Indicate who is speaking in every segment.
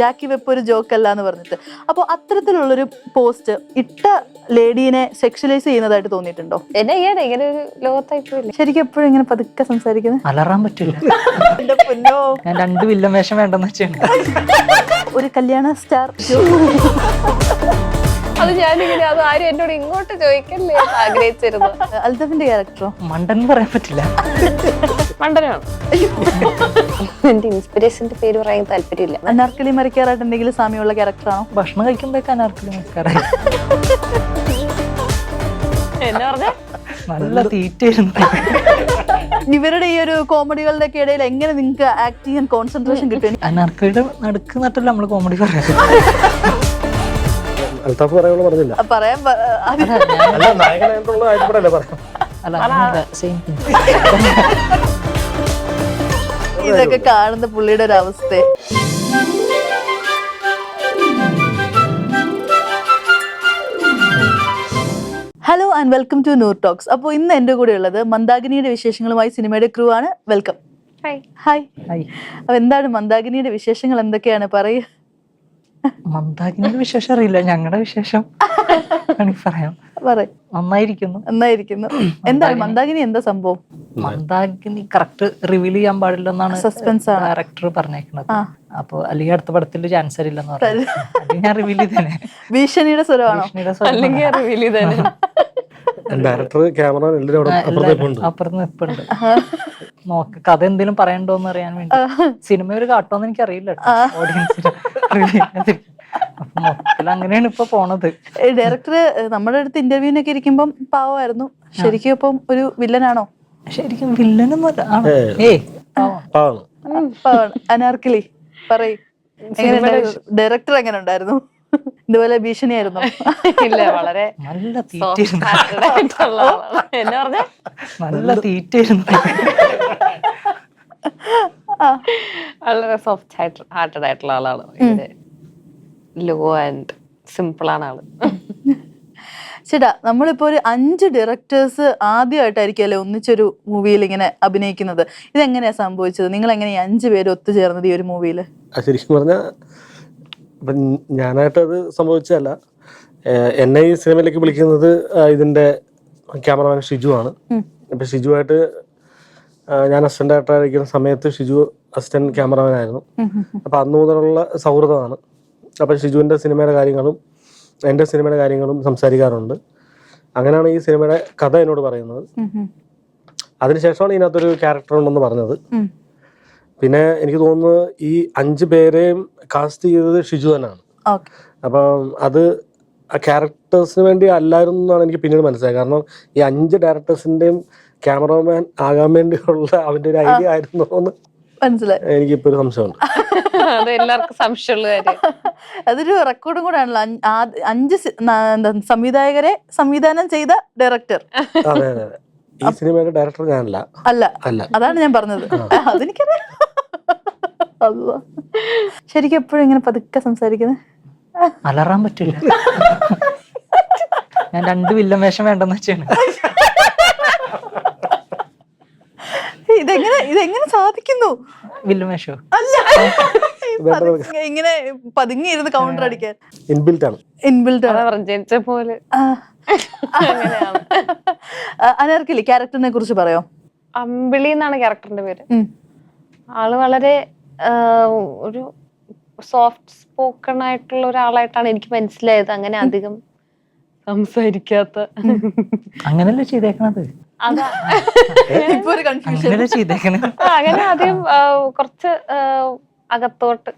Speaker 1: ജാക്കി വെപ്പ് ഒരു ജോക്ക് അല്ല എന്ന് പറഞ്ഞിട്ട്. അപ്പോൾ അത്തരത്തിലുള്ളൊരു പോസ്റ്റ് ഇട്ട ലേഡീനെ സെക്ഷലൈസ് ചെയ്യുന്നതായിട്ട് തോന്നിയിട്ടുണ്ടോ?
Speaker 2: എന്നെ ചെയ്യാതെ ഇങ്ങനെ ഒരു ലോകത്തായി
Speaker 1: ശരിക്കും എപ്പോഴും ഇങ്ങനെ പതുക്കെ സംസാരിക്കുന്നത്
Speaker 3: അലറാൻ പറ്റില്ല.
Speaker 1: എന്റെ പൊന്നോ.
Speaker 3: ഞാൻ രണ്ട് വില്ലൻ വേഷം വേണ്ടെന്ന് വെച്ചാണ്
Speaker 1: ഒരു കല്യാണ സ്റ്റാർ
Speaker 2: അത് ഞാനിങ്ങനെ അത് ആരും എന്നോട് ഇങ്ങോട്ട് ചോദിക്കല്ലേ ആഗ്രഹിച്ചിരുന്നു.
Speaker 1: അൽദഫിന്റെ ക്യാരക്ടറോ
Speaker 3: മണ്ടൻ പറയാൻ പറ്റില്ല.
Speaker 2: മണ്ടനാണ്? എന്റെ ഇൻസ്പിറേഷന്റെ പേര് പറയാൻ താല്പര്യമില്ല.
Speaker 1: അനാർക്കലി മരിക്കാറായിട്ട് എന്തെങ്കിലും സാമ്യമുള്ള ക്യാരക്ടറാണോ
Speaker 3: ഭക്ഷണം കഴിക്കുമ്പോഴേക്ക് അനാർക്കലി മരിക്കാറായി.
Speaker 2: എന്നെ പറഞ്ഞ?
Speaker 3: നല്ല തീറ്റയായിരുന്നു.
Speaker 1: ഇവരുടെ ഈ ഒരു കോമഡികളുടെ ഒക്കെ ഇടയിൽ എങ്ങനെ നിങ്ങൾക്ക് ആക്ട് ചെയ്യാൻ കോൺസെൻട്രേഷൻ കിട്ടും
Speaker 3: അനാർക്കലിയുടെ നടുക്ക് നട്ടല്ല നമ്മൾ കോമഡി പറയാം
Speaker 4: അൽത്താഫ് പറയാനുള്ള പറഞ്ഞില്ല.
Speaker 1: പറയാൻ പ- അത്
Speaker 4: അല്ല നായകനായിട്ടുള്ള ആയിട്ടല്ലേ പറയാം
Speaker 3: അല്ല അങ്ങനെയല്ല സെയിം
Speaker 1: ഇതൊക്കെ കാണുന്ന പുള്ളിയുടെ ഒരു അവസ്ഥ. Hello and welcome to Noor talks അപ്പോൾ ഇന്ന് എന്റെ കൂടെ ഉള്ളത് മന്ദാകിനിയുടെ വിശേഷങ്ങളുമായി സിനിമയുടെ ക്രൂ ആണ്. വെൽക്കം
Speaker 2: ഹായ്
Speaker 1: ഹായ്
Speaker 3: ഹായ്
Speaker 1: അപ്പൊ എന്താണ് മന്ദാകിനിയുടെ വിശേഷങ്ങൾ എന്തൊക്കെയാണ്? പറയൂ.
Speaker 3: മന്ദാകിനിയുടെ വിശേഷം അറിയില്ല. ഞങ്ങളുടെ വിശേഷം പറയാം.
Speaker 1: പറയ്.
Speaker 3: നന്നായിരിക്കുന്നു.
Speaker 1: നന്നായിരിക്കുന്നു. എന്താണ് മന്ദാകിനി. എന്താ സംഭവം?
Speaker 3: മന്ദാകിനി കറക്റ്റ് റിവീൽ ചെയ്യാൻ പാടില്ലെന്നാണ്
Speaker 1: സസ്പെൻസ് ആണ്.
Speaker 3: ഡയറക്ടർ പറഞ്ഞേക്കുന്നത്. അപ്പൊ അല്ലെങ്കിൽ അടുത്ത പടത്തിൽ ചാൻസ് അറിയില്ലെന്ന് പറഞ്ഞു ഞാൻ റിവീൽ ചെയ്തേനെ.
Speaker 1: ഭീഷണിയുടെ സ്വരമാണോ?
Speaker 3: ഭീഷണിയുടെ സ്വരം
Speaker 2: അല്ലെങ്കിൽ റിവീൽ ചെയ്തേനെ.
Speaker 4: ഡയറക്ടർ ക്യാമറ അപ്പുറത്ത്
Speaker 3: നിൽപ്പുണ്ട് നോക്ക് കഥ എന്തെങ്കിലും പറയണ്ടോന്ന് അറിയാൻ വേണ്ടി. സിനിമ ഒരു കാട്ടോന്ന് എനിക്ക് അറിയില്ല ഓഡിയൻസിന് മൊത്തത്തിൽ അങ്ങനെയാണ് ഇപ്പൊ പോണത്
Speaker 1: ഡയറക്ടർ നമ്മുടെ അടുത്ത് ഇന്റർവ്യൂവിനൊക്കെ ഇരിക്കുമ്പം പാവമായിരുന്നു ശരിക്കും ഇപ്പം ഒരു വില്ലനാണോ?
Speaker 3: ശരിക്കും വില്ലനൊന്നുമല്ല.
Speaker 1: അനാർക്കിളി പറയ്. ഡയറക്ടർ എങ്ങനെ ഉണ്ടായിരുന്നു? ഇതുപോലെ ഭീഷണിയായിരുന്നു?
Speaker 2: ഇല്ല വളരെ
Speaker 3: നല്ല
Speaker 2: തീറ്റ
Speaker 3: നല്ല തീറ്റയായിരുന്നു.
Speaker 2: വളരെ സോഫ്റ്റ് ആയിട്ട് ഹാർട്ടഡ് ആയിട്ടുള്ള ആളാണ്. ലോ ആൻഡ് സിമ്പിൾ ആണ് ആൾ.
Speaker 1: ചേട്ടാ നമ്മളിപ്പോ ഒരു അഞ്ച് ഡയറക്ടേഴ്സ് ആദ്യമായിട്ടായിരിക്കും അല്ലെ ഒന്നിച്ചൊരു മൂവിയിൽ ഇങ്ങനെ അഭിനയിക്കുന്നത്. ഇതെങ്ങനെയാ സംഭവിച്ചത്? നിങ്ങൾ എങ്ങനെയാ അഞ്ച് പേര് ഒത്തുചേർന്നത് ഈ ഒരു മൂവിയിൽ
Speaker 4: ശരിക്കും പറഞ്ഞ ഞാനായിട്ട് അത് സംഭവിച്ചതല്ല. എന്നെ ഈ സിനിമയിലേക്ക് വിളിക്കുന്നത് ഇതിന്റെ ക്യാമറമാൻ ഷിജു ആണ്. അപ്പൊ ഷിജുവായിട്ട് ഞാൻ അസിസ്റ്റന്റ് ഡയറക്ടറായിരിക്കുന്ന സമയത്ത് ഷിജു അസിസ്റ്റന്റ് ക്യാമറമാൻ ആയിരുന്നു. അപ്പൊ അന്ന് മുതലുള്ള സൗഹൃദമാണ്. അപ്പൊ ഷിജുവിന്റെ സിനിമയുടെ കാര്യങ്ങളും എന്റെ സിനിമയുടെ കാര്യങ്ങളും സംസാരിക്കാറുണ്ട്. അങ്ങനെയാണ് ഈ സിനിമയുടെ കഥ എന്നോട് പറയുന്നത്. അതിനുശേഷമാണ് ഇതിനകത്തൊരു ക്യാരക്ടർ ഉണ്ടെന്ന് പറഞ്ഞത്. പിന്നെ എനിക്ക് തോന്നുന്നു ഈ അഞ്ച് പേരെയും കാസ്റ്റ് ചെയ്തത് ഷിജു തന്നെയാണ്. അപ്പം അത് ആ ക്യാരക്ടേഴ്സിന് വേണ്ടി അല്ലായിരുന്നു എന്നാണ് എനിക്ക് പിന്നീട് മനസ്സിലായത്. കാരണം ഈ അഞ്ച് ഡയറക്ടേഴ്സിന്റെയും ക്യാമറമാൻ ആകാൻ വേണ്ടിയുള്ള അവന്റെ ഒരു ഐഡിയ ആയിരുന്നു എന്ന്
Speaker 1: മനസ്സിലായി.
Speaker 4: എനിക്കിപ്പോ ഒരു സംശയമുണ്ട്.
Speaker 2: അത് എല്ലാവർക്കും സംശയമുള്ള കാര്യം.
Speaker 1: അതൊരു റെക്കോർഡും കൂടെ ആണല്ലോ അഞ്ച് എന്താ, സംവിധായകരെ സംവിധാനം ചെയ്ത ഡയറക്ടർ
Speaker 4: അതെ അതെ ഈ സിനിമയുടെ ഡയറക്ടർ ഞാനല്ല.
Speaker 1: അല്ല.
Speaker 4: അല്ല.
Speaker 1: അതാണ് ഞാൻ പറഞ്ഞത്. അതെനിക്കറിയാം. ശരിക്കും എപ്പോഴും ഇങ്ങനെ പതുക്കെ സംസാരിക്കുന്നത്
Speaker 3: അലറാൻ പറ്റില്ല. ഞാൻ രണ്ട് വില്ലൻ വേഷം വേണ്ടെന്ന് വെച്ചാണ്.
Speaker 1: ഇതെങ്ങനെ ഇതെങ്ങനെ സാധിക്കുന്നു?
Speaker 3: വില്ലുമേഷോ
Speaker 1: അല്ല. ഇങ്ങനെ പതുങ്ങി ഇരുന്ന് കൗണ്ടർ അടിക്കാൻ.
Speaker 4: ഇൻബിൽറ്റ് ആണ്.
Speaker 1: ഇൻബിൽറ്റ്
Speaker 2: ആണ്. പറഞ്ഞ ജനിച്ച പോലെ. അങ്ങനെയാണ്.
Speaker 1: അനർക്കില്ലേ ക്യാരക്ടറിനെ കുറിച്ച് പറയോ?
Speaker 2: അമ്പിളി എന്നാണ് ക്യാരക്ടറിന്റെ പേര്. ആൾ വളരെ ഒരു സോഫ്റ്റ് സ്പോക്കൺ ആയിട്ടുള്ള ഒരാളായിട്ടാണ് എനിക്ക് മനസ്സിലായത്. അങ്ങനെ അധികം സംസാരിക്കാത്ത.
Speaker 3: അങ്ങനല്ലേ ചെയ്തേക്കണത്?
Speaker 1: ഇപ്പൊ ഒരു കൺഫ്യൂഷൻ
Speaker 2: അങ്ങനെ ആദ്യം കുറച്ച് അകത്തോട്ട്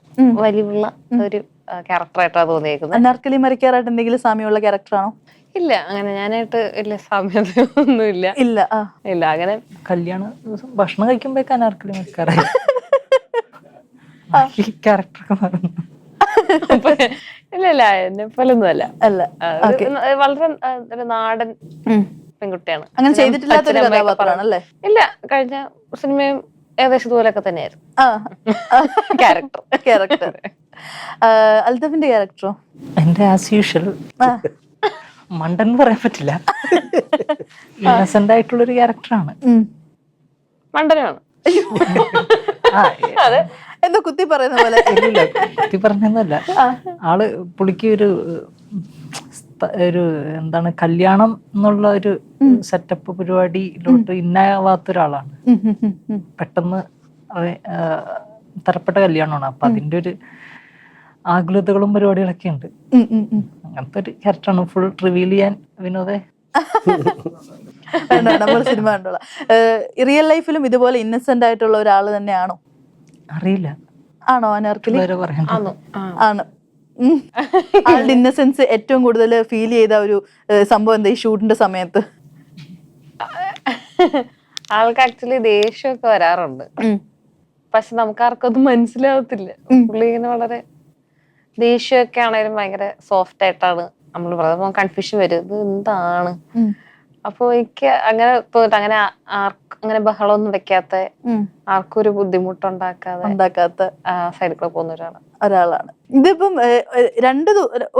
Speaker 2: വലിവുള്ള ഒരു ക്യാരക്ടറായിട്ടാണ് തോന്നിയേക്കുന്നത്.
Speaker 1: അനാർക്കലി മരിക്കാറായിട്ട് എന്തെങ്കിലും സാമ്യമുള്ള ക്യാരക്ടറാണോ
Speaker 2: ഇല്ല അങ്ങനെ ഞാനായിട്ട് വലിയ സാമ്യത ഒന്നുമില്ല
Speaker 1: ഇല്ല
Speaker 2: ഇല്ല അങ്ങനെ.
Speaker 3: കല്യാണ ദിവസം ഭക്ഷണം കഴിക്കുമ്പോഴേക്ക് അനാർക്കലി മരിക്കാറായി. ക്യാരക്ടറൊക്കെ മാറുന്നു.
Speaker 2: ഇല്ല ഇല്ല എന്നെ പോലൊന്നും അല്ല
Speaker 1: അല്ല
Speaker 2: വളരെ ഒരു നാടൻ. പെൺകുട്ടിയാണ്.
Speaker 1: അങ്ങനെ ചെയ്തിട്ടില്ലാത്ത ഒരു
Speaker 2: അച്ഛനും അമ്മയൊക്കെ
Speaker 1: കഥാപാത്രമാണ് അല്ലേ
Speaker 2: ഇല്ല കഴിഞ്ഞ സിനിമയും ഏകദേശം ഇതുപോലൊക്കെ തന്നെയായിരുന്നു.
Speaker 1: ആ.
Speaker 2: ക്യാരക്ടർ
Speaker 1: ക്യാരക്ടർ അൽതഫിന്റെ ക്യാരക്ടറോ
Speaker 3: എന്റെ ആസ് യൂഷ്വൽ മണ്ടൻ പറയാൻ പറ്റില്ല. ഇന്നസെന്റ് ആയിട്ടുള്ള ഒരു ക്യാരക്ടറാണ്
Speaker 2: മണ്ടനാണ്.
Speaker 1: എന്തോ കുത്തി പറയുന്ന പോലെ.
Speaker 3: കുത്തി പറഞ്ഞല്ല ആൾ പുള്ളിക്ക് ഒരു ഒരു എന്താണ് കല്യാണം എന്നുള്ള ഒരു സെറ്റപ്പ് പരിപാടിയിലോട്ട് ഇന്നാവാത്ത ഒരാളാണ്. പെട്ടെന്ന് തരപ്പെട്ട കല്യാണമാണ്. അപ്പൊ അതിന്റെ ഒരു ആകുലതകളും പരിപാടികളൊക്കെ ഉണ്ട്. അങ്ങനത്തെ ഒരു ക്യാരക്ടറാണ് ഫുൾ റിവീൽ ചെയ്യാൻ വിനോദേ.
Speaker 1: നമ്മൾ സിനിമ കണ്ടോളാം. റിയൽ ലൈഫിലും ഇതുപോലെ ഇന്നസെന്റ് ആയിട്ടുള്ള ഒരാൾ തന്നെയാണോ?
Speaker 3: അറിയില്ല.
Speaker 1: ആണോ അനാർക്കലി? ആണോ. ആളുടെ ഇന്നസെൻസ് ഏറ്റവും കൂടുതൽ ഫീൽ ചെയ്ത ഒരു സംഭവം എന്താ ഈ ഷൂട്ടിന്റെ സമയത്ത്?
Speaker 2: ആൾക്ക് ആക്ച്വലി ദേഷ്യമൊക്കെ വരാറുണ്ട്. പക്ഷെ നമുക്ക് ആർക്കും അത് മനസ്സിലാവത്തില്ല. പുള്ളി ഇങ്ങനെ വളരെ ദേഷ്യമൊക്കെ ആണെങ്കിലും ഭയങ്കര സോഫ്റ്റ് ആയിട്ടാണ് നമ്മൾ പറയുന്നത്. കൺഫ്യൂഷൻ വരും. ഇത് എന്താണ്. അപ്പൊ എനിക്ക് അങ്ങനെ തോന്നിട്ട് അങ്ങനെ അങ്ങനെ ബഹളമൊന്നും വെക്കാത്ത. ആർക്കും ഒരു ബുദ്ധിമുട്ടുണ്ടാക്കാതെ
Speaker 1: ഉണ്ടാക്കാത്ത
Speaker 2: സൈഡിൽ കൂടെ പോകുന്ന ഒരാളാണ്.
Speaker 1: ഒരാളാണ്. ഇതിപ്പം രണ്ട്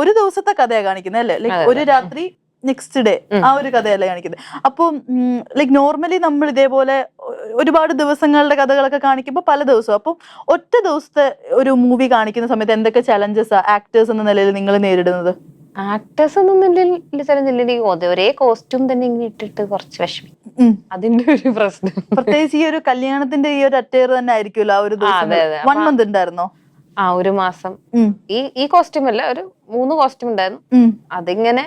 Speaker 1: ഒരു ദിവസത്തെ കഥയാണ് കാണിക്കുന്നത് അല്ലേ? ലൈക് ഒരു രാത്രി നെക്സ്റ്റ് ഡേ ആ ഒരു കഥയല്ലേ കാണിക്കുന്നത്. അപ്പം ലൈക് നോർമലി നമ്മൾ ഇതേപോലെ ഒരുപാട് ദിവസങ്ങളുടെ കഥകളൊക്കെ കാണിക്കുമ്പോൾ പല ദിവസവും. അപ്പം ഒറ്റ ദിവസത്തെ ഒരു മൂവി കാണിക്കുന്ന സമയത്ത് എന്തൊക്കെ ചലഞ്ചസ് ആക്ടേഴ്സ് എന്ന നിലയിൽ നിങ്ങൾ നേരിടുന്നത്?
Speaker 2: ആക്ടേഴ്സ് ഒന്നും ഒരേ കോസ്റ്റ്യൂം തന്നെ ഇങ്ങനെ ഇട്ടിട്ട് കുറച്ച് വിഷമി അതിന്റെ ഒരു പ്രശ്നം.
Speaker 1: പ്രത്യേകിച്ച് ഈ ഒരു കല്യാണത്തിന്റെ ഈ ഒരു അറ്റയർ തന്നെ ആയിരിക്കുമല്ലോ ആ ഒരു വൺ മന്ത് ഉണ്ടായിരുന്നോ?
Speaker 2: ആ ഒരു മാസം. ഈ ഈ കോസ്റ്റ്യൂം അല്ല ഒരു മൂന്ന് കോസ്റ്റ്യൂം ഉണ്ടായിരുന്നു. അതിങ്ങനെ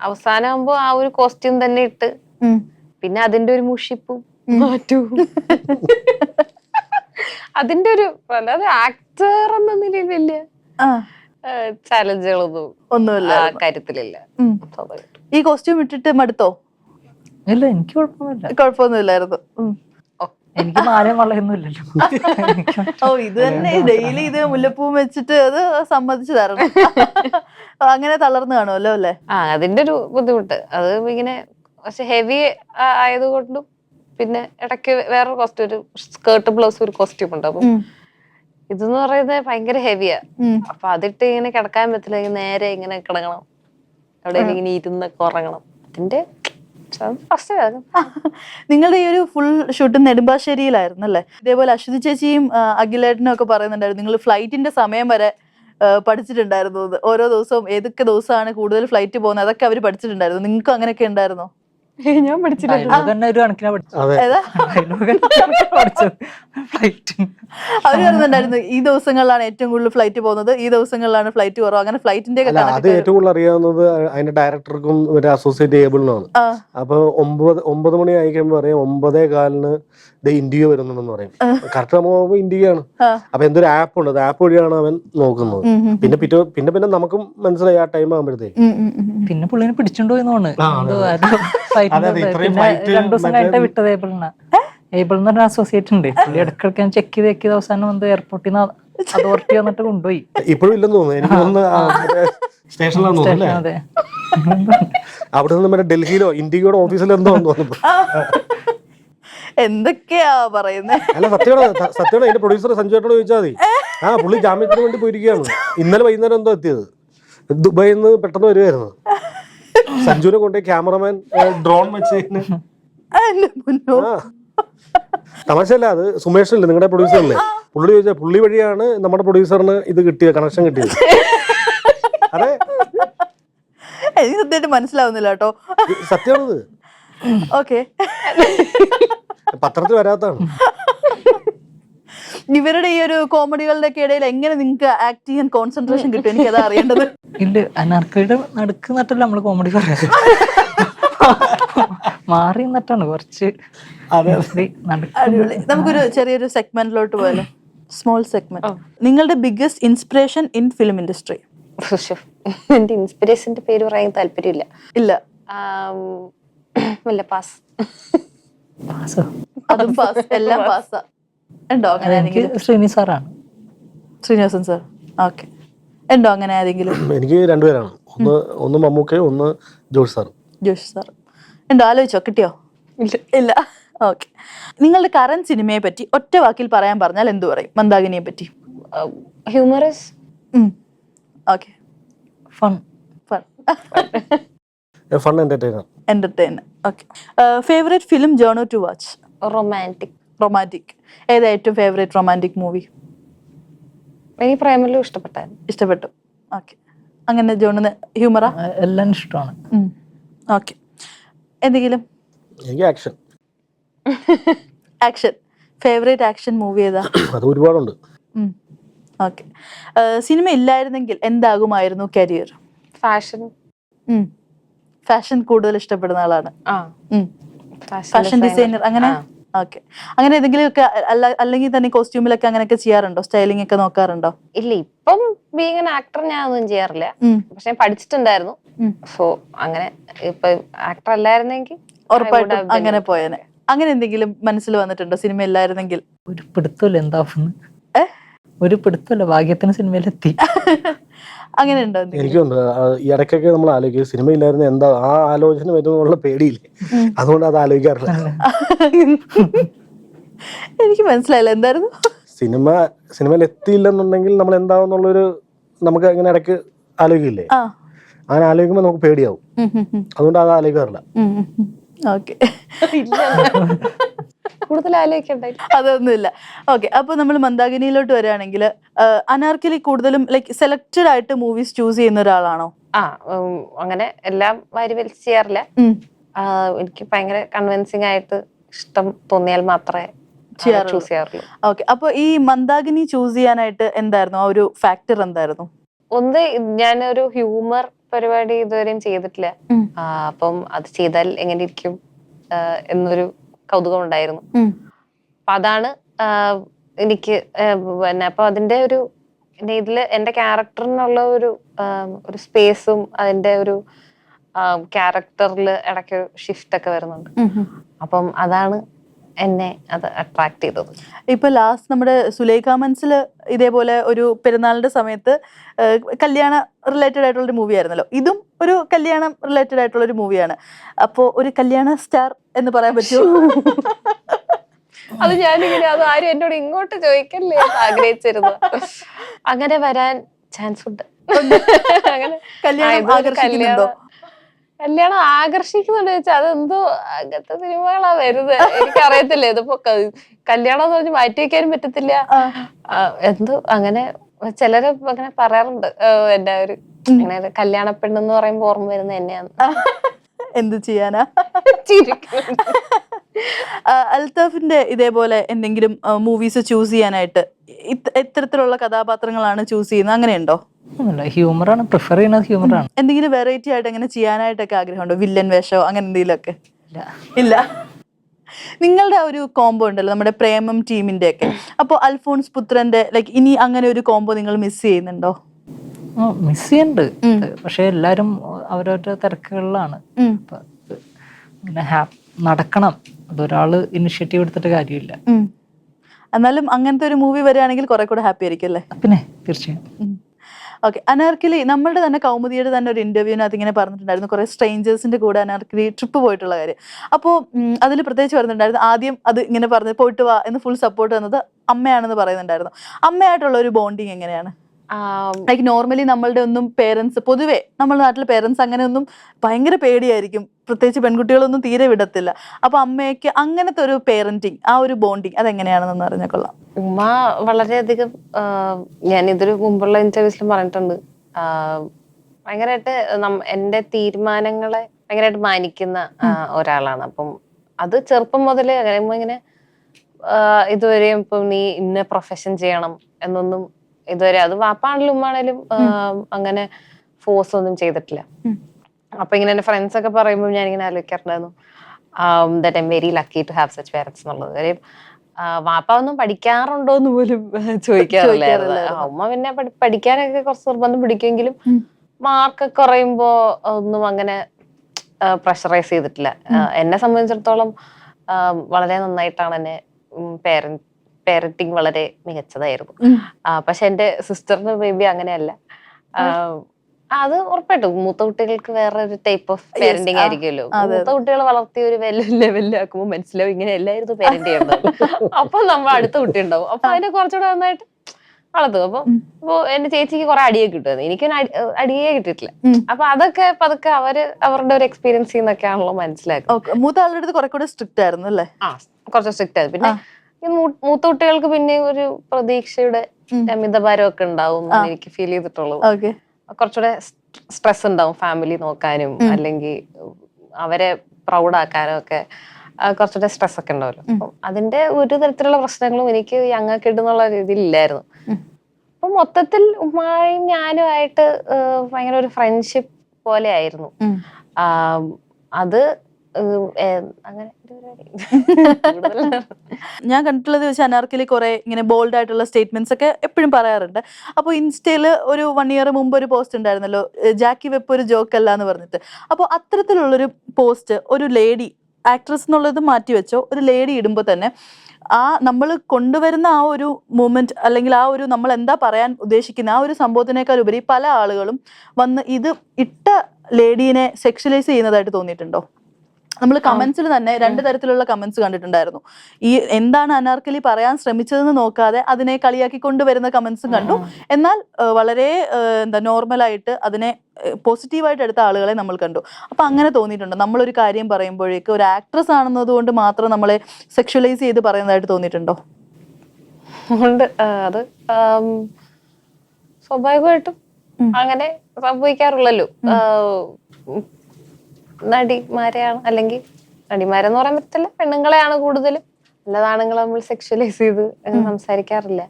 Speaker 2: അവസാനമാകുമ്പോ ആ ഒരു കോസ്റ്റ്യൂം തന്നെ ഇട്ട് പിന്നെ അതിന്റെ ഒരു മുഷിപ്പും മാറ്റവും. അതിന്റെ ഒരു അല്ലാതെ ആക്ടർ എന്ന നിലയിൽ വലിയ ചാലഞ്ചുകളൊന്നും
Speaker 1: ഒന്നുമില്ല.
Speaker 2: കാര്യത്തിലില്ല.
Speaker 1: ഈ കോസ്റ്റ്യൂം ഇട്ടിട്ട് മടുത്തോ?
Speaker 3: ഇല്ല എനിക്ക് കുഴപ്പമൊന്നുമില്ല.
Speaker 1: കുഴപ്പമൊന്നുമില്ലായിരുന്നു.
Speaker 3: എനിക്ക് മാലയും വളയൊന്നും ഇല്ലല്ലോ
Speaker 1: ഓ ഇത് തന്നെ ഡെയിലി ഇത് മുല്ലപ്പൂവും വെച്ചിട്ട് അത് സമ്മതിച്ചു തരണം അങ്ങനെ തളർന്നു കാണുമല്ലോ അല്ലേ?
Speaker 2: ആ അതിന്റെ ഒരു ബുദ്ധിമുട്ട്. അത് ഇങ്ങനെ പക്ഷെ ഹെവി ആയതുകൊണ്ടും പിന്നെ ഇടയ്ക്ക് വേറൊരു കോസ്റ്റ്യൂം ഒരു സ്കേർട്ട് ബ്ലൗസ് ഒരു കോസ്റ്റ്യൂം ഉണ്ട്. അപ്പം. ഇതെന്ന് പറയുന്നത് ഭയങ്കര ഹെവിയാ. അപ്പൊ അതിട്ട് ഇങ്ങനെ കിടക്കാൻ പറ്റില്ല. നേരെ ഇങ്ങനെ കിടക്കണം അവിടെ ഇങ്ങനെ ഇരുന്നൊക്കെ ഉറങ്ങണം. അതിന്റെ
Speaker 1: നിങ്ങളുടെ ഈ ഒരു ഫുൾ ഷൂട്ട് നെടുമ്പാശ്ശേരിയിലായിരുന്നു അല്ലേ? ഇതേപോലെ അശ്വതി ചേച്ചിയും അഖിലേട്ടനും ഒക്കെ പറയുന്നുണ്ടായിരുന്നു. നിങ്ങൾ ഫ്ലൈറ്റിന്റെ സമയം വരെ പഠിച്ചിട്ടുണ്ടായിരുന്നു. ഓരോ ദിവസവും ഏതൊക്കെ ദിവസമാണ് കൂടുതൽ ഫ്ലൈറ്റ് പോകുന്നത്? അതൊക്കെ അവർ പഠിച്ചിട്ടുണ്ടായിരുന്നു. നിങ്ങൾക്കും അങ്ങനെയൊക്കെ ഉണ്ടായിരുന്നോ?
Speaker 2: ഞാൻ പഠിച്ചില്ല.
Speaker 3: തന്നെ ഒരു കണക്കിനാ പഠിച്ചത്. ഫ്ലൈറ്റ്
Speaker 1: ഈ ദിവസങ്ങളിലാണ് ഏറ്റവും കൂടുതൽ ഫ്ലൈറ്റ് പോകുന്നത് ഈ ദിവസങ്ങളിലാണ് ഫ്ലൈറ്റ് കുറവ്. അങ്ങനെ ഫ്ലൈറ്റിന്റെ
Speaker 4: അത് ഏറ്റവും കൂടുതൽ അറിയാവുന്നത് അതിന്റെ ഡയറക്ടർക്കും ഒരു അസോസിയേറ്റ് ടേബിളിനാണ്
Speaker 1: ആ,
Speaker 4: അപ്പൊ ഒമ്പത് ഒമ്പത് മണി ആയി കഴിയുമ്പോൾ പറയും ഒമ്പതേ കാലിന് ദേ ഇന്ത്യ വരുന്നുണ്ടെന്ന് പറയും. കറക്റ്റ് നമ്മൾ ഇന്ത്യയാണ്. അപ്പൊ എന്തൊരു ആപ്പ് ഉണ്ട് അത് ആപ്പ് വഴിയാണ് അവൻ നോക്കുന്നത്. പിന്നെ പിറ്റേ പിന്നെ പിന്നെ നമുക്കും മനസ്സിലായി ആ ടൈം ആകുമ്പോഴത്തേക്ക്.
Speaker 3: പിന്നെ പുള്ളിനെ പിടിച്ചോണ്ട് പോയി രണ്ടു ദിവസം കഴിഞ്ഞിട്ട് വിട്ടത് ഏബിളിനാ. പറഞ്ഞ അസോസിയേറ്റ് ഉണ്ട്. പുള്ളി ഞാൻ ചെക്ക് ചെയ്ത് ചെക്ക് ചെയ്ത് അവസാനം എയർപോർട്ടിൽ നിന്ന് അതോറിറ്റി വന്നിട്ട് കൊണ്ടുപോയി.
Speaker 4: ഇപ്പോഴും ഇല്ലെന്ന് തോന്നുന്നു. എനിക്ക് തോന്നുന്നു മറ്റേ തോന്നുന്നു അല്ലേ?
Speaker 3: അതെ.
Speaker 4: അവിടെ നിന്ന് മറ്റേ ഡൽഹിയിലോ ഇന്ത്യയുടെ ഓഫീസിലോ എന്തോ തോന്നുന്നു.
Speaker 1: എന്തൊക്കെയാ പറയുന്നത്
Speaker 4: അല്ല സത്യമാണ്? ത- സത്യമാണ്? അതിന്റെ പ്രൊഡ്യൂസർ സഞ്ജുവേട്ടനോട് ചോദിച്ചാൽ മതി. ആ പുള്ളി ജാമ്യത്തിന് വേണ്ടി പോയിരിക്കുകയാണ്. ഇന്നലെ വൈകുന്നേരം എന്തോ എത്തിയത്. ദുബായിൽ നിന്ന് പെട്ടെന്ന് വരുമായിരുന്നു സഞ്ജുവിനെ കൊണ്ട് ക്യാമറമാൻ ഡ്രോൺ വെച്ച് തമാശല്ല അത് സുമേഷല്ലേ നിങ്ങളുടെ പ്രൊഡ്യൂസർ അല്ലേ പുള്ളി ചോദിച്ചാൽ പുള്ളി വഴിയാണ് നമ്മുടെ പ്രൊഡ്യൂസറിന് ഇത് കിട്ടിയത് കണക്ഷൻ കിട്ടിയത്. അതെ.
Speaker 1: എനിക്ക് സത്യമായിട്ട് മനസ്സിലാവുന്നില്ല കേട്ടോ.
Speaker 4: സത്യമാണത്.
Speaker 1: ഓക്കെ.
Speaker 4: പത്രത്തിൽ വരാത്തതാണ്.
Speaker 1: ഇവരുടെ ഈ ഒരു കോമഡികളുടെ ഒക്കെ ഇടയിൽ എങ്ങനെ നിങ്ങൾക്ക് ആക്ട് ചെയ്യാൻ കോൺസെൻട്രേഷൻ കിട്ടും? എനിക്ക് അതാ അറിയേണ്ടത്.
Speaker 3: ഇല്ല അനാർക്കയുടെ നടുക്ക് നട്ടല്ല നമ്മൾ കോമഡി പറയാ മാറി നട്ടാണ് കുറച്ച്
Speaker 1: അടിപൊളി. നമുക്കൊരു ചെറിയൊരു സെഗ്മെന്റിലോട്ട് പോയാലോ? സ്മോൾ സെഗ്മെന്റ് നിങ്ങളുടെ biggest inspiration in film industry
Speaker 2: എന്റെ ഇൻസ്പിറേഷന്റെ പേര് പറയാൻ താല്പര്യമില്ല.
Speaker 1: ഇല്ല.
Speaker 2: പാസ്.
Speaker 3: പാസ്.
Speaker 1: അതും പാസ്. എല്ലാം പാസ്സാ ഉണ്ടോ അങ്ങനെ
Speaker 3: എനിക്ക്
Speaker 1: ആരെങ്കിലും
Speaker 3: ശ്രീനി സാറാണ്.
Speaker 1: ശ്രീനിവാസൻ സാർ. ഓക്കെ. ഉണ്ടോ അങ്ങനെ ആരെങ്കിലും
Speaker 4: എനിക്ക് രണ്ടുപേരാണ്. ഒന്ന് ഒന്ന് മമ്മൂക്ക ഒന്ന് ജോഷ് സാർ
Speaker 1: ജോഷ് സാർ. ഉണ്ടോ? ആലോചിച്ചോ കിട്ടിയോ? ഇല്ല. ഓക്കെ. നിങ്ങളുടെ കറന്റ് സിനിമയെ പറ്റി ഒറ്റ വാക്കിൽ പറയാൻ പറഞ്ഞാൽ എന്തു പറയും? മന്ദാകിനിയെ പറ്റി.
Speaker 2: Humorous
Speaker 1: okay.
Speaker 3: Fun
Speaker 1: fun
Speaker 4: fun entertainer
Speaker 1: entertainer okay. Favourite film genre to watch
Speaker 2: romantic
Speaker 1: romantic ഏതാ ഏറ്റവും ഫേവറേറ്റ് റൊമാന്റിക് മൂവി
Speaker 2: എനിക്ക് പ്രേമലു ഇഷ്ടപ്പെട്ടായിരുന്നു.
Speaker 1: ഇഷ്ടപ്പെട്ടു. ഓക്കെ അങ്ങനെ ജോണിന് ഹ്യൂമറാ?
Speaker 3: എല്ലാം ഇഷ്ടമാണ്.
Speaker 1: ഓക്കെ എന്തെങ്കിലും?
Speaker 4: എനിക്ക് action
Speaker 1: action favourite action movie ഏതാ?
Speaker 4: അത് ഒരുപാടുണ്ട്.
Speaker 1: ഓക്കെ സിനിമ ഇല്ലായിരുന്നെങ്കിൽ എന്താകുമായിരുന്നു കരിയർ
Speaker 2: ഫാഷൻ
Speaker 1: ഫാഷൻ കൂടുതൽ ഇഷ്ടപ്പെടുന്ന ആളാണ്.
Speaker 2: ആ.
Speaker 1: ഫാഷൻ ഡിസൈനർ അങ്ങനെ? ഓക്കെ അങ്ങനെ ഏതെങ്കിലും ഒക്കെ അല്ല അല്ലെങ്കിൽ തന്നെ കോസ്റ്റ്യൂമിലൊക്കെ അങ്ങനെയൊക്കെ ചെയ്യാറുണ്ടോ? സ്റ്റൈലിംഗ് ഒക്കെ നോക്കാറുണ്ടോ?
Speaker 2: ഇല്ല ഇപ്പം ബീങ് ആക്ടർ ഞാൻ ഒന്നും ചെയ്യാറില്ല.
Speaker 1: ഉം.
Speaker 2: പക്ഷെ ഞാൻ പഠിച്ചിട്ടുണ്ടായിരുന്നു.
Speaker 1: ഉം.
Speaker 2: സോ അങ്ങനെ ഇപ്പൊ ആക്ടർ അല്ലായിരുന്നെങ്കിൽ
Speaker 1: ഉറപ്പായിട്ടും അങ്ങനെ പോയനെ. അങ്ങനെ എന്തെങ്കിലും മനസ്സിൽ വന്നിട്ടുണ്ടോ? സിനിമ ഇല്ലായിരുന്നെങ്കിൽ?
Speaker 3: ഒരു പിടുത്തമില്ല എന്താവുന്നു
Speaker 1: ഏ?
Speaker 3: ഒരു പിടുത്തമില്ല ഭാഗ്യത്തിന് സിനിമയിലെത്തി
Speaker 1: അങ്ങനെ ഉണ്ടോ
Speaker 4: എനിക്കുണ്ട് ഈ ഇടയ്ക്കൊക്കെ നമ്മൾ ആലോചിക്കും സിനിമ ഇല്ലായിരുന്നു എന്താ ആ ആലോചന വരുന്നുള്ള പേടിയില്ലേ? അതുകൊണ്ട് അത് ആലോചിക്കാറില്ല.
Speaker 1: എനിക്ക് മനസ്സിലായില്ല എന്തായിരുന്നു?
Speaker 4: സിനിമ സിനിമയിൽ എത്തിയില്ലെന്നുണ്ടെങ്കിൽ നമ്മൾ എന്താവെന്നുള്ളൊരു നമുക്ക് അങ്ങനെ ഇടയ്ക്ക് ആലോചിക്കില്ലേ?
Speaker 1: ആ.
Speaker 4: അങ്ങനെ ആലോചിക്കുമ്പോൾ നമുക്ക് പേടിയാവും. അതുകൊണ്ട് അത് ആലോചിക്കാറില്ല.
Speaker 1: ഓക്കെ.
Speaker 2: കൂടുതൽ ആലോചിക്കണ്ടായി
Speaker 1: അതൊന്നുമില്ല. ഓക്കെ അപ്പൊ നമ്മൾ മന്ദാകിനിയിലോട്ട് വരികയാണെങ്കിൽ അനാർക്കലി കൂടുതലും ലൈക്ക് സെലക്റ്റഡ് ആയിട്ട് മൂവീസ് ചൂസ് ചെയ്യുന്ന ഒരാളാണോ?
Speaker 2: ആ അങ്ങനെ എല്ലാം വാരി വലിച്ച് ചെയ്യാറില്ല. എനിക്ക് ഭയങ്കര കൺവിൻസിങ് ആയിട്ട് ഇഷ്ടം തോന്നിയാൽ മാത്രമേ. ചൂസ് ചെയ്യാറുള്ളൂ.
Speaker 1: ഓക്കെ അപ്പൊ ഈ മന്ദാകിനി ചൂസ് ചെയ്യാനായിട്ട് എന്തായിരുന്നു? ആ ഒരു ഫാക്ടർ എന്തായിരുന്നു?
Speaker 2: ഒന്ന് ഞാനൊരു ഹ്യൂമർ പരിപാടി ഇതുവരെയും ചെയ്തിട്ടില്ല. ആ, അപ്പം അത് ചെയ്താൽ എങ്ങനെ ഇരിക്കും എന്നൊരു കൗതുകം ഉണ്ടായിരുന്നു അപ്പൊ അതാണ് എനിക്ക് പിന്നെ അപ്പൊ അതിന്റെ ഒരു ഇതിൽ എന്റെ ക്യാരക്ടറിനുള്ള ഒരു ഒരു സ്പേസും അതിന്റെ ഒരു ക്യാരക്ടറിൽ ഇടയ്ക്ക് ഷിഫ്റ്റ് ഒക്കെ വരുന്നുണ്ട്. അപ്പം അതാണ് എന്നെ അത് അട്രാക്ട് ചെയ്തത്.
Speaker 1: ഇപ്പൊ ലാസ്റ്റ് നമ്മുടെ സുലൈഖ മൻസിൽ ഇതേപോലെ ഒരു പെരുന്നാളിന്റെ സമയത്ത് കല്യാണ റിലേറ്റഡ് ആയിട്ടുള്ള ഒരു മൂവി ആയിരുന്നല്ലോ. ഇതും ഒരു കല്യാണം റിലേറ്റഡ് ആയിട്ടുള്ള ഒരു മൂവിയാണ് അപ്പോ ഒരു കല്യാണ സ്റ്റാർ എന്ന് പറയാൻ പറ്റുമോ?
Speaker 2: അത് ഞാനിങ്ങനെ അത് ആരും എന്നോട് ഇങ്ങോട്ട് ചോദിക്കല്ലേ ആഗ്രഹിച്ചിരുന്നു. അങ്ങനെ വരാൻ ചാൻസ് ഉണ്ട്. അങ്ങനെ
Speaker 1: കല്യാണം?
Speaker 2: കല്യാണം- ആകർഷിക്കുന്നുണ്ട് ചോദിച്ചാൽ അതെന്തോ അങ്ങനത്തെ സിനിമകളാ വരുന്നത്. എനിക്കറിയത്തില്ല ഇതിപ്പോ കല്യാണം എന്ന് പറഞ്ഞ് മാറ്റി വെക്കാനും പറ്റത്തില്ല. എന്തോ അങ്ങനെ ചിലര് അങ്ങനെ പറയാറുണ്ട്. എന്റെ ഒരു അങ്ങനെ കല്യാണ പെണ്ണെന്ന് പറയുമ്പോ ഓർമ്മ വരുന്നത് എന്നെയാണ്.
Speaker 1: എന്ത് ചെയ്യാനാ?
Speaker 2: ചിരിക്കുന്നുണ്ട്.
Speaker 1: അൽത്താഫിന്റെ ഇതേപോലെ എന്തെങ്കിലും മൂവീസ് ചൂസ് ചെയ്യാനായിട്ട് എത്തരത്തിലുള്ള കഥാപാത്രങ്ങളാണ് ചൂസ് ചെയ്യുന്നത്. അങ്ങനെയുണ്ടോ?
Speaker 3: ഹ്യൂമർ ഹ്യൂമറാണ് പ്രിഫർ ചെയ്യുന്നത് ഹ്യൂമറാണ്
Speaker 1: എന്തെങ്കിലും വെറൈറ്റി ആയിട്ട് അങ്ങനെ ചെയ്യാനായിട്ടൊക്കെ ആഗ്രഹമുണ്ടോ? വില്ലൻ വേഷോ അങ്ങനെ എന്തെങ്കിലുമൊക്കെ?
Speaker 3: ഇല്ല.
Speaker 1: ഇല്ല. നിങ്ങളുടെ ഒരു കോംബോ ഉണ്ടല്ലോ നമ്മുടെ പ്രേമം ടീമിന്റെ ഒക്കെ അപ്പോൾ അൽഫോൺസ് പുത്രന്റെ ലൈക്ക് ഇനി അങ്ങനെ ഒരു കോംബോ നിങ്ങൾ മിസ് ചെയ്യുന്നുണ്ടോ?
Speaker 3: മിസ് ചെയ്യുന്നുണ്ട്. പക്ഷെ എല്ലാരും അവരവരുടെ തിരക്കുകളിലാണ്. നടക്കണം. അതൊരാൾ ഇനിഷ്യേറ്റീവ് എടുത്തിട്ട് കാര്യമില്ല.
Speaker 1: എന്നാലും അങ്ങനത്തെ ഒരു മൂവി വരികയാണെങ്കിൽ കുറെ കൂടെ ഹാപ്പി ആയിരിക്കും അല്ലേ?
Speaker 3: പിന്നെ തീർച്ചയായും.
Speaker 1: ഓക്കെ അനാർക്കലി നമ്മളുടെ തന്നെ കൗമുദിയുടെ തന്നെ ഒരു ഇന്റർവ്യൂവിനകത്ത് ഇങ്ങനെ പറഞ്ഞിട്ടുണ്ടായിരുന്നു കുറെ സ്ട്രേഞ്ചേഴ്സിന്റെ കൂടെ അനാർക്കലി ട്രിപ്പ് പോയിട്ടുള്ള കാര്യം. അപ്പോൾ അതിൽ പ്രത്യേകിച്ച് പറഞ്ഞിട്ടുണ്ടായിരുന്നു ആദ്യം അത് ഇങ്ങനെ പറഞ്ഞ് പോയിട്ട് വാ എന്ന് ഫുൾ സപ്പോർട്ട് തന്നത് അമ്മയാണെന്ന് പറയുന്നുണ്ടായിരുന്നു. അമ്മയായിട്ടുള്ള ഒരു ബോണ്ടിങ് എങ്ങനെയാണ്? ലൈക്ക് നോർമലി നമ്മളുടെ ഒന്നും പേരൻസ് പൊതുവെ നമ്മുടെ നാട്ടിലെ പേരൻസ് അങ്ങനെ ഒന്നും ഭയങ്കര പേടിയായിരിക്കും. പ്രത്യേകിച്ച് പെൺകുട്ടികളൊന്നും തീരെ വിടത്തില്ല. അപ്പൊ അമ്മയ്ക്ക് അങ്ങനത്തെ ഒരു പേരന്റിങ് ആ ഒരു ബോണ്ടിങ് അതെങ്ങനെയാണെന്ന് അറിഞ്ഞക്കൊള്ളാം
Speaker 2: ഉമ്മ വളരെയധികം ഞാൻ ഇതൊരു മുമ്പുള്ള ഇന്റർവ്യൂസിലും പറഞ്ഞിട്ടുണ്ട്. ഭയങ്കരമായിട്ട് എന്റെ തീരുമാനങ്ങളെ ഭയങ്കരമായിട്ട് മാനിക്കുന്ന ഒരാളാണ്. അപ്പം അത് ചെറുപ്പം മുതലേ ഇങ്ങനെ ഇതുവരെയും ഇപ്പം നീ ഇന്ന പ്രൊഫഷൻ ചെയ്യണം എന്നൊന്നും ഇതുവരെ അത് വാപ്പാണെങ്കിലും ഉമ്മാണേലും അങ്ങനെ ഫോഴ്സ് ഒന്നും ചെയ്തിട്ടില്ല. അപ്പൊ ഇങ്ങനെ എന്റെ ഫ്രണ്ട്സ് ഒക്കെ പറയുമ്പോൾ ഞാൻ ഇങ്ങനെ ആലോചിക്കാറുണ്ടായിരുന്നു that I'm very lucky to have such parents എന്നുള്ളത്. കാര്യം വാപ്പ ഒന്നും പഠിക്കാറുണ്ടോ എന്ന് പോലും ചോദിക്കാറില്ലായിരുന്നു. ഉമ്മ പിന്നെ പഠി- പഠിക്കാനൊക്കെ കുറച്ച് നിർബന്ധം പിടിക്കുമെങ്കിലും മാർക്ക് കുറയുമ്പോ ഒന്നും അങ്ങനെ പ്രഷറൈസ് ചെയ്തിട്ടില്ല. എന്നെ സംബന്ധിച്ചിടത്തോളം വളരെ നന്നായിട്ടാണ് എന്നെ പേരന്റ് പേരന്റിങ് വളരെ മികച്ചതായിരുന്നു. പക്ഷെ എന്റെ സിസ്റ്ററിന് ബേബി അങ്ങനെയല്ല. അത് ഉറപ്പായിട്ടും. മൂത്ത കുട്ടികൾക്ക് വേറെ ഒരു ടൈപ്പ് ഓഫ് പേരന്റിങ് ആയിരിക്കുമല്ലോ. മൂത്ത കുട്ടികൾ വളർത്തിയ ഒരു ലെവലിലാക്കുമ്പോൾ മനസ്സിലാവും ഇങ്ങനെ എല്ലായിരുന്നു പേരന്റ് ചെയ്യുന്നത് അപ്പൊ നമ്മൾ അടുത്ത കുട്ടി ഉണ്ടാവും. അപ്പൊ അതിനെ കുറച്ചുകൂടെ നന്നായിട്ട് വളർത്തും. അപ്പൊ. ഇപ്പൊ എന്റെ ചേച്ചിക്ക് കുറെ അടിയെ കിട്ടുമായിരുന്നു. എനിക്ക് അടിയെ കിട്ടിയിട്ടില്ല. അപ്പൊ അതൊക്കെ പതുക്കെ അവർ അവരുടെ ഒരു എക്സ്പീരിയൻസ് ചെയ്യുന്നൊക്കെയാണല്ലോ മനസ്സിലാക്കുന്നത്.
Speaker 1: ഓക്കെ മൂത്ത ആളുടെ അടുത്ത് കുറെ കൂടെ സ്ട്രിക്റ്റ് ആയിരുന്നു അല്ലേ?
Speaker 2: ആ കുറച്ച് സ്ട്രിക്റ്റ് ആയിരുന്നു. പിന്നെ ഈ മൂ- മൂത്ത കുട്ടികൾക്ക് പിന്നെ ഒരു പ്രതീക്ഷയുടെ അമിതഭാരം ഒക്കെ ഉണ്ടാവും എനിക്ക് ഫീൽ ചെയ്തിട്ടുള്ളത്. കുറച്ചുകൂടെ സ്ട്രെസ് ഉണ്ടാവും ഫാമിലി നോക്കാനും അല്ലെങ്കിൽ അവരെ പ്രൗഡ് ആക്കാനും ഒക്കെ കുറച്ചുകൂടെ സ്ട്രെസ് ഒക്കെ ഉണ്ടാവല്ലോ. അപ്പം അതിന്റെ ഒരു തരത്തിലുള്ള പ്രശ്നങ്ങളും എനിക്ക് ഞങ്ങൾക്ക് ഇടുന്നുള്ള രീതിയിൽ ഇല്ലായിരുന്നു അപ്പൊ മൊത്തത്തിൽ ഉമ്മായും ഞാനും ആയിട്ട് ഭയങ്കര ഒരു ഫ്രണ്ട്ഷിപ്പ് പോലെ ആയിരുന്നു. അത് അങ്ങനെ.
Speaker 1: ഞാൻ കണ്ടിട്ടുള്ളത് വെച്ചാൽ അനാർക്കലി കുറെ ഇങ്ങനെ ബോൾഡ് ആയിട്ടുള്ള സ്റ്റേറ്റ്മെന്റ്സ് ഒക്കെ എപ്പോഴും പറയാറുണ്ട്. അപ്പോൾ ഇൻസ്റ്റയിൽ ഒരു വൺ ഇയർ മുമ്പ് ഒരു പോസ്റ്റ് ഉണ്ടായിരുന്നല്ലോ ജാക്കി വെപ്പ് ഒരു ജോക്ക് അല്ല എന്ന് പറഞ്ഞിട്ട്. അപ്പോൾ അത്തരത്തിലുള്ളൊരു പോസ്റ്റ് ഒരു ലേഡി ആക്ട്രസ് എന്നുള്ളത് മാറ്റി വെച്ചോ ഒരു ലേഡി ഇടുമ്പോൾ തന്നെ ആ നമ്മൾ കൊണ്ടുവരുന്ന ആ ഒരു മൂമെന്റ് അല്ലെങ്കിൽ ആ ഒരു നമ്മൾ എന്താ പറയാൻ ഉദ്ദേശിക്കുന്ന ആ ഒരു സംഭവത്തിനേക്കാൾ ഉപരി പല ആളുകളും വന്ന് ഇത് ഇട്ട ലേഡീനെ സെക്ഷലൈസ് ചെയ്യുന്നതായിട്ട് തോന്നിയിട്ടുണ്ടോ? നമ്മൾ കമന്റ്സിൽ തന്നെ രണ്ട് തരത്തിലുള്ള കമന്റ്സ് കണ്ടിട്ടുണ്ടായിരുന്നു. ഈ എന്താണ് അനാർക്കലി പറയാൻ ശ്രമിച്ചതെന്ന് നോക്കാതെ അതിനെ കളിയാക്കി കൊണ്ടുവരുന്ന കമന്റ്സും കണ്ടു. എന്നാൽ വളരെ എന്താ നോർമൽ ആയിട്ട് അതിനെ പോസിറ്റീവായിട്ട് എടുത്ത ആളുകളെ നമ്മൾ കണ്ടു. അപ്പൊ അങ്ങനെ തോന്നിയിട്ടുണ്ട്. നമ്മളൊരു കാര്യം പറയുമ്പോഴേക്ക് ഒരു ആക്ട്രസ് ആണെന്നതുകൊണ്ട് മാത്രം നമ്മളെ സെക്ഷലൈസ് ചെയ്ത് പറയുന്നതായിട്ട് തോന്നിയിട്ടുണ്ടോ?
Speaker 2: ഉണ്ട്. അത് സ്വാഭാവികമായിട്ടും അങ്ങനെ സംഭവിക്കാറുള്ളല്ലോ. നടിമാരെയാണ്. അല്ലെങ്കിൽ നടിമാരെന്ന് പറയാൻ പറ്റത്തില്ല. പെണ്ണുങ്ങളെയാണ് കൂടുതലും. അല്ലാതെ ആണുങ്ങളെ നമ്മൾ സെക്ഷലൈസ് ചെയ്ത് സംസാരിക്കാറില്ല.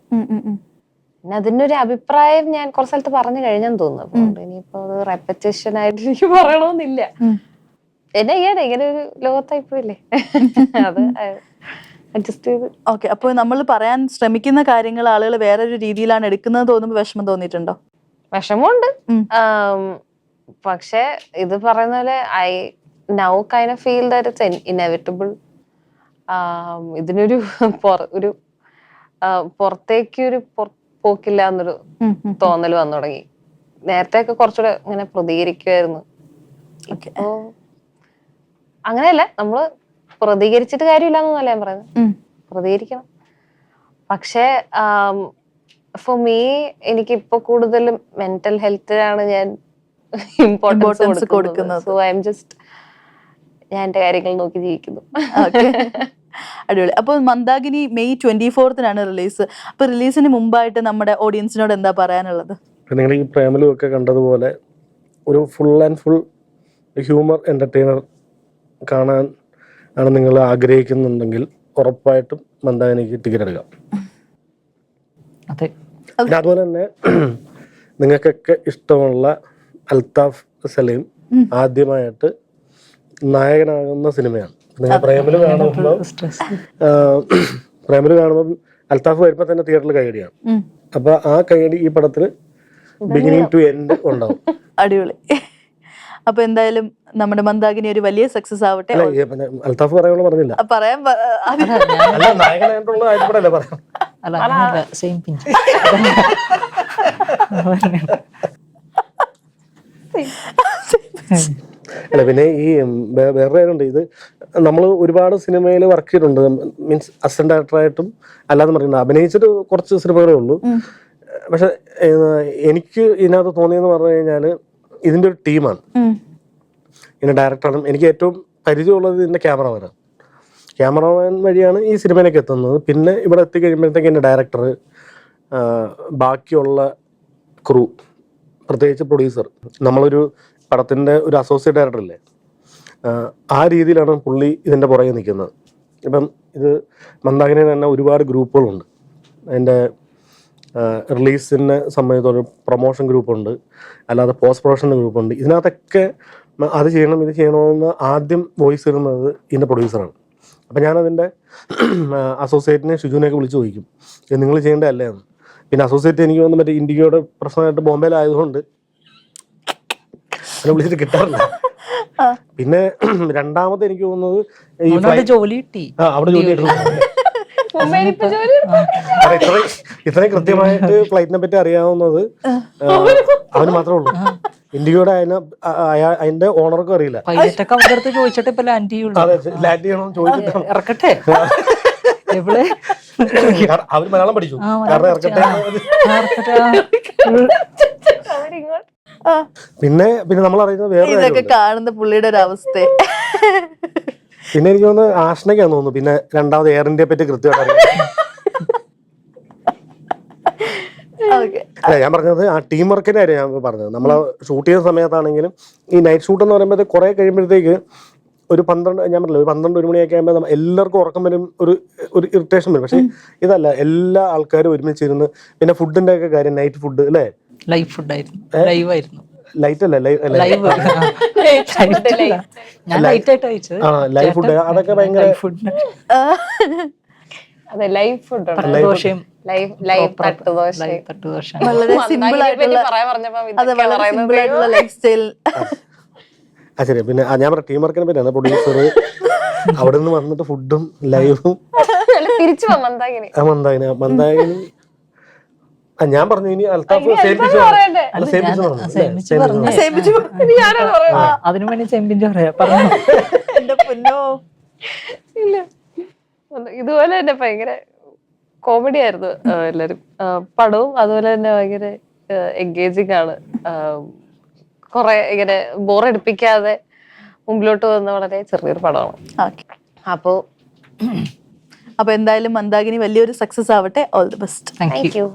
Speaker 2: പിന്നെ അതിനൊരു അഭിപ്രായം ഞാൻ കുറച്ച് സ്ഥലത്ത് പറഞ്ഞു കഴിഞ്ഞെന്ന് തോന്നുന്നു. അതുകൊണ്ട് ഇനിയിപ്പോ അത് റെപ്പറ്റേഷൻ ആയിട്ട് എനിക്ക് പറയണമെന്നില്ല എന്നെ ചെയ്യാതെ ഇങ്ങനെ ഒരു ലോകത്തായി പോയില്ലേ അത് അഡ്ജസ്റ്റ് ചെയ്ത്.
Speaker 1: ഓക്കെ അപ്പോൾ നമ്മൾ പറയാൻ ശ്രമിക്കുന്ന കാര്യങ്ങൾ ആളുകൾ ഒരു രീതിയിലാണ് എടുക്കുന്നത് തോന്നുമ്പോൾ വിഷമം തോന്നിയിട്ടുണ്ടോ?
Speaker 2: വിഷമമുണ്ട്. പക്ഷെ ഇത് പറയുന്ന പോലെ I now kind of feel that it's inevitable ഇതിനൊരു ഒരു പുറത്തേക്ക് ഒരു പോക്കില്ല എന്നൊരു. തോന്നൽ വന്നു തുടങ്ങി നേരത്തെ ഒക്കെ കുറച്ചുകൂടെ ഇങ്ങനെ പ്രതികരിക്കുമായിരുന്നു. ഇപ്പോ അങ്ങനെയല്ല നമ്മൾ പ്രതികരിച്ചിട്ട് കാര്യമില്ല എന്നല്ല ഞാൻ പറയുന്നത്. പ്രതികരിക്കണം പക്ഷേ ഫോർ മീ എനിക്ക് ഇപ്പൊ കൂടുതലും മെന്റൽ ഹെൽത്തിലാണ് ഞാൻ ഇമ്പോർട്ടൻസ്
Speaker 1: കൊടുക്കുന്നത്.
Speaker 2: സോ ഐ എം ജസ്റ്റ് ഞാൻ എന്റെ കാര്യങ്ങൾ നോക്കി ജീവിക്കുന്നു.
Speaker 1: Okay. അടിപൊളി. അപ്പോൾ മന്ദാകിനി മെയ് ട്വന്റി ഫോർത്തിനാണ് റിലീസ്. അപ്പൊ റിലീസിന് മുമ്പായിട്ട് നമ്മുടെ ഓഡിയൻസിനോട് എന്താ പറയാനുള്ളത്?
Speaker 4: നിങ്ങൾ ഈ പ്രേമലും ഒക്കെ കണ്ടതുപോലെ ഒരു full and full humour entertainer കാണാൻ ആണ് നിങ്ങൾ ആഗ്രഹിക്കുന്നുണ്ടെങ്കിൽ ഉറപ്പായിട്ടും മന്ദാഗിനിക്ക് ടിക്കറ്റ് എടുക്കാം. അതുപോലെ തന്നെ നിങ്ങൾക്കൊക്കെ ഇഷ്ടമുള്ള അൽത്താഫ് സലീം ആദ്യമായിട്ട് നായകനാകുന്ന സിനിമയാണ്. നിങ്ങൾ പ്രേമിൽ കാണുമ്പോൾ പ്രേമിൽ കാണുമ്പോൾ അൽത്താഫ് വരുമ്പോൾ തന്നെ തിയേറ്ററിൽ കൈയടിയാണ്. അപ്പൊ ആ കൈയടി ഈ പടത്തിൽ ബിഗിനിങ് ടു എൻഡ് ഉണ്ടാവും.
Speaker 1: അടിപൊളി. അപ്പൊ എന്തായാലും നമ്മുടെ മന്ദാകിനി ഒരു വലിയ സക്സസ് ആവട്ടെ.
Speaker 4: അൽത്താഫ് പറയാനുള്ള പറഞ്ഞില്ല.
Speaker 1: പറയാൻ
Speaker 4: അല്ല നായകനായിട്ടുള്ള പറയാം?
Speaker 3: അല്ല സെയിം പിഞ്ച്
Speaker 4: അല്ല പിന്നെ ഈ വേറെ കാര്യമുണ്ട്. ഇത് നമ്മൾ ഒരുപാട് സിനിമയിൽ വർക്ക് ചെയ്തിട്ടുണ്ട്. മീൻസ് അസിസ്റ്റന്റ് ഡയറക്ടറായിട്ടും അല്ലാതെ പറയുന്നത് അഭിനയിച്ചിട്ട് കുറച്ച് സിനിമകളേ ഉള്ളൂ. പക്ഷെ എനിക്ക് ഇതിനകത്ത് തോന്നിയെന്ന് പറഞ്ഞു കഴിഞ്ഞാൽ ഇതിന്റെ ഒരു ടീമാണ്. ഇതിന്റെ ഡയറക്ടറാണ് എനിക്ക് ഏറ്റവും പരിചയമുള്ളത് ഇതിന്റെ ക്യാമറമാനാണ് ക്യാമറമാൻ വഴിയാണ് ഈ സിനിമയിലേക്ക് എത്തുന്നത്. പിന്നെ ഇവിടെ എത്തിക്കഴിയുമ്പോഴത്തേക്ക് എന്റെ ഡയറക്ടർ ബാക്കിയുള്ള ക്രൂ പ്രത്യേകിച്ച് പ്രൊഡ്യൂസർ നമ്മളൊരു പടത്തിന്റെ ഒരു അസോസിയേറ്റ് ഡയറക്ടർ ഇല്ലേ? ആ രീതിയിലാണ് പുള്ളി ഇതിന്റെ പുറകെ നിൽക്കുന്നത്. ഇപ്പം ഇത് മന്ദാകിനി തന്നെ ഒരുപാട് ഗ്രൂപ്പുകളുണ്ട്. അതിന്റെ റിലീസിനെ സംബന്ധിച്ചൊരു പ്രൊമോഷൻ ഗ്രൂപ്പുണ്ട്. അല്ലാതെ പോസ്റ്റ് പ്രൊഡക്ഷൻ ഗ്രൂപ്പുണ്ട്. ഇതിനകത്തൊക്കെ അത് ചെയ്യണം ഇത് ചെയ്യണമെന്ന് ആദ്യം വോയിസ് ഇടുന്നത് ഇതിന്റെ പ്രൊഡ്യൂസറാണ് അപ്പം ഞാനതിന്റെ അസോസിയേറ്റിനെ ഷിജുവിനെയൊക്കെ വിളിച്ച് ചോദിക്കും. നിങ്ങൾ ചെയ്യേണ്ടതല്ലേ? എന്ന്. പിന്നെ അസോസിയേറ്റ് എനിക്ക് തോന്നുന്നു മറ്റേ ഇൻഡിഗോയുടെ പ്രശ്നമായിട്ട് ബോംബെയിലായതുകൊണ്ട് അങ്ങനെ വിളിച്ചിട്ട് കിട്ടാറില്ല. പിന്നെ രണ്ടാമത് എനിക്ക് തോന്നുന്നത് ഈ
Speaker 3: ജോലി കിട്ടി.
Speaker 4: ആ അവിടെ ജോലി കിട്ടുന്നു
Speaker 2: മുംബൈയിൽ ഇപ്പൊ ജോലി
Speaker 4: അതെ, ഇത്രയും ഇത്രയും കൃത്യമായിട്ട് ഫ്ലൈറ്റിനെ പറ്റി അറിയാവുന്നത് ആ, അവന് മാത്രമേ ഉള്ളൂ. ഇന്ത്യയുടെ അതിനെ അതിന്റെ ഓണർക്കും അറിയില്ല.
Speaker 3: പൈലറ്റ് അവരുടെ അടുത്ത് ചോദിച്ചിട്ട് ഇപ്പൊ ലാൻഡ് ചെയ്യുള്ളൂ.
Speaker 4: അതെ ലാൻഡ് ചെയ്യണമെന്ന് ചോദിച്ചിട്ടാണ്.
Speaker 3: ഇറക്കട്ടെ. എവിടെ?
Speaker 4: അവർ മലയാളം പഠിച്ചു. പിന്നെ പിന്നെ നമ്മൾ അറിയുന്നത് വേറെ
Speaker 1: ഇതൊക്കെ കാണുന്ന പുള്ളിയുടെ ഒരു അവസ്ഥ
Speaker 4: പിന്നെ എനിക്ക് തോന്നുന്നു ആഷ്ണയ്ക്കാന്ന് തോന്നുന്നു. പിന്നെ രണ്ടാമത് എയർ ഇന്ത്യയെ പറ്റി കൃത്യമായിട്ട് അറിയാം അല്ല ഞാൻ പറഞ്ഞത് ആ ടീം വർക്കിന്റെ കാര്യം ഞാൻ പറഞ്ഞത്. നമ്മൾ ഷൂട്ട് ചെയ്യുന്ന സമയത്താണെങ്കിലും ഈ നൈറ്റ് ഷൂട്ട് എന്ന് പറയുമ്പോൾ കുറെ കഴിയുമ്പോഴത്തേക്ക് ഒരു പന്ത്രണ്ട് ഞാൻ പറഞ്ഞില്ല ഒരു പന്ത്രണ്ട് ഒരു മണിയൊക്കെ ആകുമ്പോൾ എല്ലാവർക്കും ഉറക്കം വരും ഒരു ഒരു ഇറിറ്റേഷൻ വരും. പക്ഷേ ഇതല്ല എല്ലാ ആൾക്കാരും ഒരുമിച്ചിരുന്ന് പിന്നെ ഫുഡിന്റെ ഒക്കെ കാര്യം നൈറ്റ് ഫുഡ് അല്ലേ?
Speaker 3: ലൈവ് ഫുഡായിരുന്നു ലൈവ് ആയിരുന്നു.
Speaker 4: ലൈറ്റ് അല്ല ലൈവ്
Speaker 3: ലൈവ് ഞാൻ ലൈറ്റ് ആയിട്ട് അയച്ചത്
Speaker 4: ആ ലൈവ് ഫുഡ് അതൊക്കെ ഭയങ്കര
Speaker 2: അതെ ലൈവ് ഫുഡ്
Speaker 3: ദോശയും
Speaker 2: ലൈവ് ലൈവ് തട്ടുദോശ
Speaker 1: വളരെ. സിമ്പിൾ ആയിട്ടുള്ള ലൈഫ് സ്റ്റൈൽ
Speaker 4: ആ ശരി. പിന്നെ ആ, ഞാൻ പറഞ്ഞ ടീം വർക്കിനെ പറ്റിയാണ് പ്രൊഡ്യൂസർ അവിടെ നിന്ന് വന്നിട്ട് ഫുഡും ലൈവും
Speaker 2: തിരിച്ചു മന്ദാകിനി.
Speaker 4: ആ മന്ദാകിനി. ആ ഞാൻ പറഞ്ഞു ഇനി അൽത്താഫ് സേമിപ്പിച്ചു
Speaker 2: പറയണ്ടേ?
Speaker 4: അല്ല സേമിപ്പിച്ചു പറഞ്ഞു.
Speaker 3: അതിനു വേണ്ടി ചെമ്പിന്റെ പറയാ.
Speaker 1: എന്റെ പൊന്നോ.
Speaker 2: ഇല്ല. ഒന്ന് ഇതുപോലെ തന്നെ ഭയങ്കര കോമഡി ആയിരുന്നു എല്ലാരും. പടവും അതുപോലെ തന്നെ ഭയങ്കര എൻഗേജിങ് ആണ്. ആ, കുറെ ഇങ്ങനെ ബോറടിപ്പിക്കാതെ മുമ്പിലോട്ട് വന്ന വളരെ ചെറിയൊരു പടമാണ്.
Speaker 1: ഓക്കെ
Speaker 2: അപ്പോ
Speaker 1: അപ്പൊ എന്തായാലും മന്ദാകിനി വലിയൊരു സക്സസ് ആവട്ടെ. All the best
Speaker 2: thank you